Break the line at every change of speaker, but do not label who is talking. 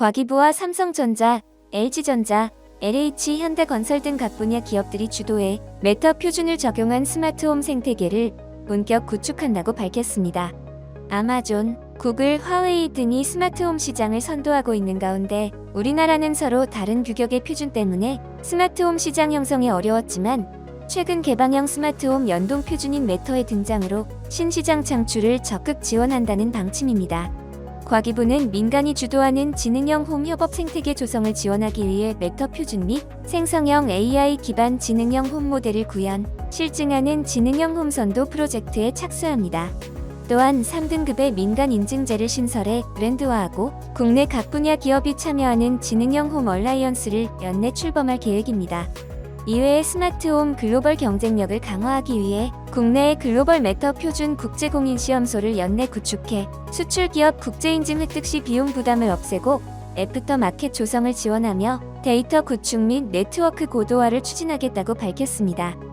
과기부와 삼성전자, LG전자, LH 현대건설 등 각 분야 기업들이 주도해 메타 표준을 적용한 스마트홈 생태계를 본격 구축한다고 밝혔습니다. 아마존, 구글, 화웨이 등이 스마트홈 시장을 선도하고 있는 가운데 우리나라는 서로 다른 규격의 표준 때문에 스마트홈 시장 형성이 어려웠지만 최근 개방형 스마트홈 연동 표준인 메터의 등장으로 신시장 창출을 적극 지원한다는 방침입니다. 과기부는 민간이 주도하는 지능형 홈 협업 생태계 조성을 지원하기 위해 메터 표준 및 생성형 AI 기반 지능형 홈 모델을 구현, 실증하는 지능형 홈 선도 프로젝트에 착수합니다. 또한 3등급의 민간 인증제를 신설해 브랜드화하고 국내 각 분야 기업이 참여하는 지능형 홈 얼라이언스를 연내 출범할 계획입니다. 이외에 스마트홈 글로벌 경쟁력을 강화하기 위해 국내의 글로벌 메터 표준 국제공인 시험소를 연내 구축해 수출 기업 국제 인증 획득 시 비용 부담을 없애고 애프터 마켓 조성을 지원하며 데이터 구축 및 네트워크 고도화를 추진하겠다고 밝혔습니다.